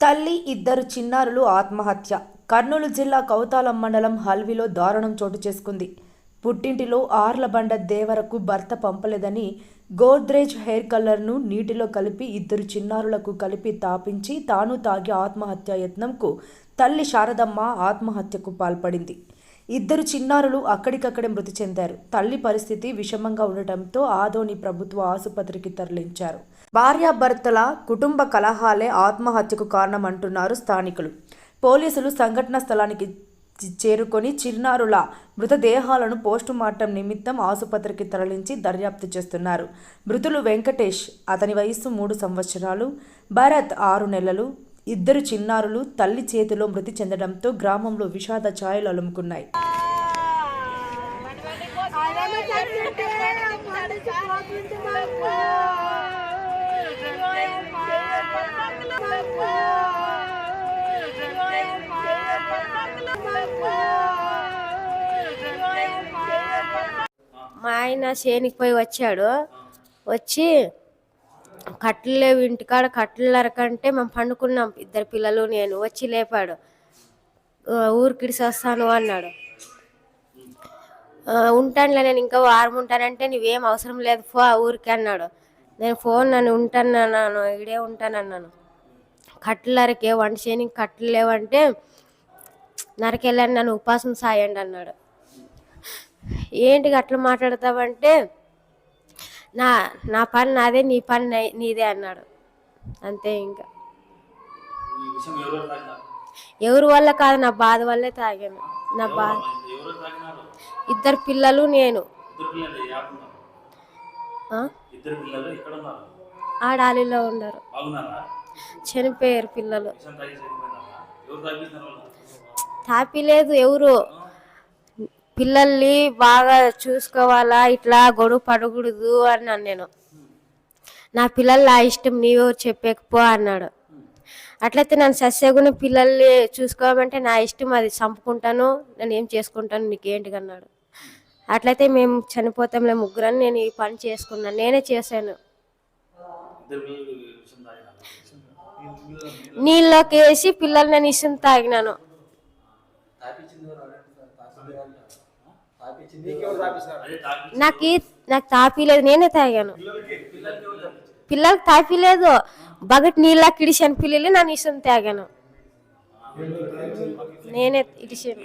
తల్లి ఇద్దరు చిన్నారులు ఆత్మహత్య. కర్నూలు జిల్లా కౌతాలం మండలం హల్విలో దారుణం చోటు చేసుకుంది. పుట్టింటిలో ఆర్లబండ దేవరకు భర్త పంపలేదని గోద్రేజ్ హెయిర్ కలర్ను నీటిలో కలిపి ఇద్దరు చిన్నారులకు కలిపి తాపించి తాను తాగి ఆత్మహత్య యత్నంకు తల్లి శారదమ్మ ఆత్మహత్యకు పాల్పడింది. ఇద్దరు చిన్నారులు అక్కడికక్కడే మృతి చెందారు. తల్లి పరిస్థితి విషమంగా ఉండటంతో ఆదోని ప్రభుత్వ ఆసుపత్రికి తరలించారు. భార్యాభర్తల కుటుంబ కలహాలే ఆత్మహత్యకు కారణమంటున్నారు స్థానికులు. పోలీసులు సంఘటనా స్థలానికి చేరుకొని చిన్నారుల మృతదేహాలను పోస్టుమార్టం నిమిత్తం ఆసుపత్రికి తరలించి దర్యాప్తు చేస్తున్నారు. మృతులు వెంకటేష్ అతని వయస్సు మూడు సంవత్సరాలు భరత్ ఆరు నెలలు ఇద్దరు చిన్నారులు తల్లి చేతిలో మృతి చెందడంతో గ్రామంలో విషాద ఛాయలు అలుముకున్నాయి. మా ఆయన చేనికి పోయి వచ్చాడు. వచ్చి కట్టలు లేవు ఇంటికాడ కట్టలు నరకంటే మేము పండుకున్నాం. ఇద్దరు పిల్లలు నేను. వచ్చి లేపాడు. ఊరికిడిసి వస్తాను అన్నాడు. ఉంటానులే నేను ఇంకా వారం ఉంటానంటే నువ్వేం అవసరం లేదు ఫో ఊరికి అన్నాడు. నేను ఫోన్ నన్ను ఉంటానన్నాను ఇడే ఉంటానన్నాను. కట్టలు నరకే వంట చేయనికి కట్టలు లేవంటే నరకెళ్ళని నన్ను ఉపాసం సాయండి అన్నాడు. ఏంటి అట్లా మాట్లాడతావంటే నా నా పని నాదే నీ పని నీదే అన్నాడు. అంతే ఇంకా. ఎవరి వల్ల కాదు నా బాధ వల్లే తాగాను. నా బాధ ఇద్దరు పిల్లలు నేను. ఇద్దరు పిల్లలు ఎక్కడ ఉన్నారు? ఆడాలిలో బాగున్నారా? చనిపోయారు పిల్లలు. తాపిలేదు ఎవరు? పిల్లల్ని బాగా చూసుకోవాలా ఇట్లా గొడవ పడకూడదు అన్నాను నేను. నా పిల్లలు నా ఇష్టం నీవో చెప్పకపో అన్నాడు. అట్లయితే నన్ను సస్యగుణ పిల్లల్ని చూసుకోమంటే నా ఇష్టం అది చంపుకుంటాను నేను ఏం చేసుకుంటాను నీకేంటి అన్నాడు. అట్లయితే మేము చనిపోతాంలే ముగ్గురని నేను ఈ పని చేసుకున్నాను నేనే చేశాను. నీళ్ళకి నీళ్ళలోకి వేసి పిల్లల్ని నేను ఇసుని తాగినాను. నాకు ఈ- నాకు తాపిలేదు నేనే తాగాను. పిల్లలకి తాపిలేదు బగట్ నీళ్ళ కిడిసాను పిల్లలు నన్ను ఇసుని తాగాను. నేనే ఇడిసాను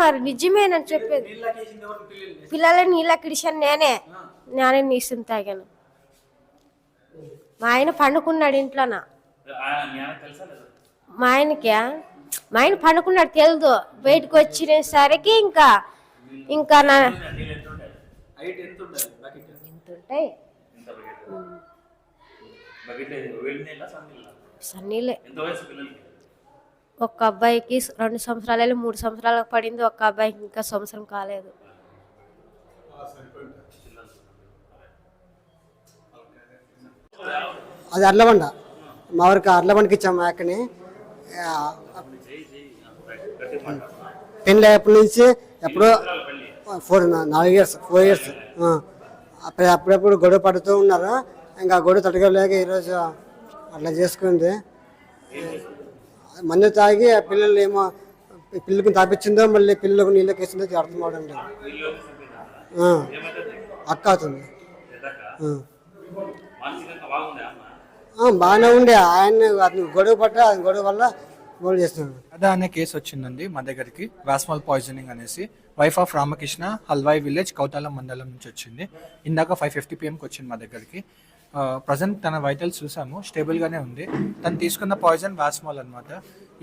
మరి నిజమే నేను చెప్పేది. పిల్లల్ని నీళ్ళ కిడిసాను నేనే. నేనే నీ ఇష్టం తాగాను. మా ఆయన పండుకున్నాడు ఇంట్లోనా. మీ ఆయనకి మా ఆయన పండుకున్నాడు తెలియదు బయటకు వచ్చినసరికి ఇంకా ఇంకా నా ఎంత ఉంటాయి? సన్నీలే? ఒక ఒక్క అబ్బాయికి రెండు సంవత్సరాలు వెళ్ళి మూడు సంవత్సరాలకు పడింది ఒక అబ్బాయికి ఇంకా సంవత్సరం కాలేదు. అది అర్లబండ. మా ఊరికి అర్లబండకి ఇచ్చాము మా ఆ, పెళ్ళి అప్పటి నుంచి ఎప్పుడో ఫోర్ నాలుగు ఇయర్స్ ఫోర్ ఇయర్స్. అప్పుడప్పుడు గొడవ పడుతూ ఉన్నారు. ఇంకా గొడవ తట్టుకోలేక ఈరోజు అట్లా చేసుకుంది. మందు తాగి ఆ పిల్లలు ఏమో పిల్లలకు తాపించిందో మళ్ళీ పిల్లలకు నీళ్ళకి వేసిందో అర్థం అవడం లేదు. అక్క అవుతుంది బాగానే ఉండే. ఆయన అతను గొడవ పట్ట గొడవ వల్ల గొడవ చేస్తున్నాడు అదా అనే కేసు వచ్చిందండి మా దగ్గరికి వాస్మాల్ పాయిజనింగ్ అనేసి. Wife of Ramakrishna Halvai village Kauthalam మండలం నుంచి వచ్చింది. ఇందాక ఫైవ్ ఫిఫ్టీ పిఎంకి వచ్చింది మా దగ్గరికి. ప్రజెంట్ తన వైటల్స్ చూసాము స్టేబుల్గానే ఉంది. తను తీసుకున్న పాయిజన్ వాస్మాల్ అనమాట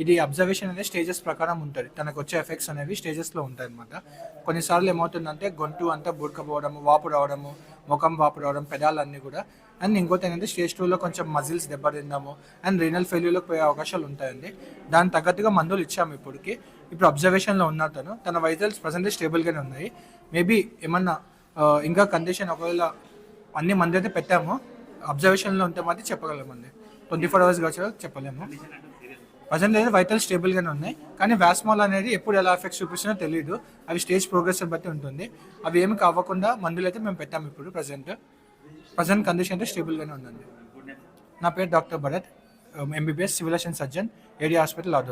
ఇది అబ్జర్వేషన్ అనేది స్టేజెస్ ప్రకారం ఉంటుంది. తనకు వచ్చే ఎఫెక్ట్స్ అనేవి స్టేజెస్లో ఉంటాయి అనమాట కొన్నిసార్లు ఏమవుతుందంటే గొంతు అంతా బుడకపోవడము వాపు రావడము ముఖం వాపడవడం రావడం పెదాలన్నీ కూడా. అండ్ ఇంకోటి ఏంటంటే స్టేజ్ టూలో కొంచెం మజిల్స్ దెబ్బతిందాము. అండ్ రీనల్ ఫెయిల్యూర్లోకి పోయే అవకాశాలు ఉంటాయండి. దాని తగ్గట్టుగా మందులు ఇచ్చాము ఇప్పటికి. ఇప్పుడు అబ్జర్వేషన్లో ఉన్నారు తను తన వైజల్స్ ప్రజెంట్ స్టేబుల్గానే ఉన్నాయి. మేబీ ఏమన్నా ఇంకా కండిషన్ ఒకవేళ అన్ని మంది అయితే పెట్టాము. అబ్జర్వేషన్లో ఉంటే మాత్రం చెప్పగలమండి. ట్వంటీ ఫోర్ అవర్స్ కావచ్చు చెప్పలేము. ప్రజెంట్ అయితే వైటల్ స్టేబుల్గానే ఉన్నాయి. కానీ వ్యాస్మాల్ అనేది ఎప్పుడు ఎలా ఎఫెక్ట్స్ చూపిస్తుందో తెలియదు అవి స్టేజ్ ప్రోగ్రెస్ బట్టి ఉంటుంది. అవి ఏమి కావకుండా మందులు అయితే మేము పెట్టాము ఇప్పుడు ప్రజెంట్ ప్రజెంట్ కండిషన్ అయితే స్టేబుల్గానే ఉందండి. నా పేరు డాక్టర్ భరత్ ఎంబీబీఎస్ సివిలేషన్ సర్జన్ ఏరియా హాస్పిటల్ ఆదోని